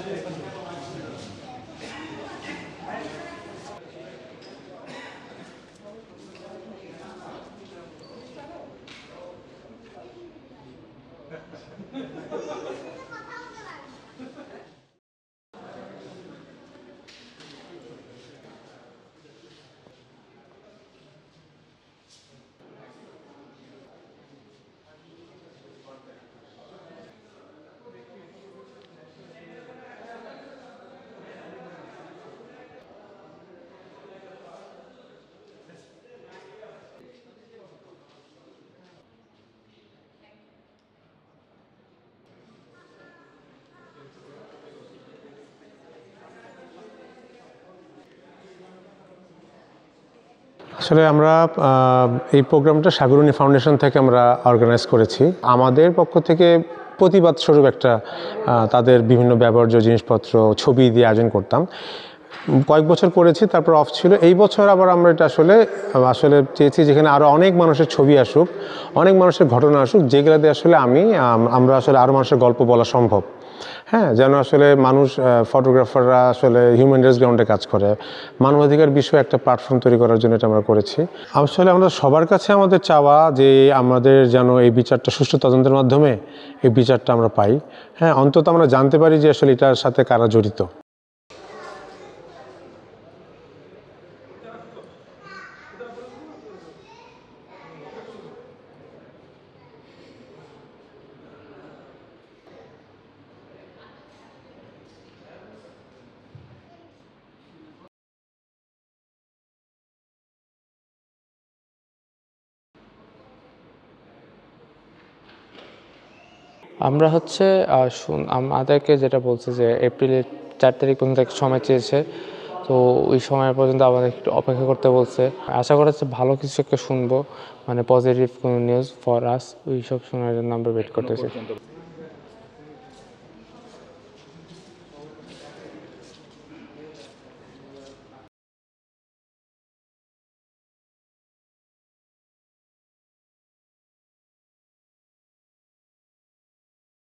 ハハハハ আসলে আমরা এই প্রোগ্রামটা সাগরণী ফাউন্ডেশন থেকে আমরা অর্গানাইজ করেছি। আমাদের পক্ষ থেকে প্রতিবাদ স্বরূপ একটা তাদের বিভিন্ন ব্যবহার্য জিনিসপত্র, ছবি দিয়ে আয়োজন করতাম। কয়েক বছর করেছি, তারপর অফ ছিল। এই বছর আবার আমরা এটা আসলে আসলে চেয়েছি যেখানে আরও অনেক মানুষের ছবি আসুক, অনেক মানুষের ঘটনা আসুক যেগুলোতে আসলে আমি আমরা আসলে আরও মানুষের গল্প বলা সম্ভব। হ্যাঁ যেন আসলে মানুষ ফটোগ্রাফাররা আসলে হিউম্যান রাইটস গ্রাউন্ডে কাজ করে। মানবাধিকার বিষয়ে একটা প্ল্যাটফর্ম তৈরি করার জন্য এটা আমরা করেছি। আসলে আমরা সবার কাছে আমাদের চাওয়া যে আমাদের যেন এই বিচারটা, সুষ্ঠু তদন্তের মাধ্যমে এই বিচারটা আমরা পাই। হ্যাঁ অন্তত আমরা জানতে পারি যে আসলে এটার সাথে কারা জড়িত। আমরা হচ্ছে আমাদেরকে যেটা বলছে যে এপ্রিলের চার তারিখ পর্যন্ত সময় চেয়েছে। তো ওই সময় পর্যন্ত আমাদের একটু অপেক্ষা করতে বলছে। আশা করা হচ্ছে ভালো কিছু একটা শুনব। মানে পজিটিভ কোনো নিউজ ফর আস ওই সব শোনার জন্য আমরা ওয়েট করতেছি।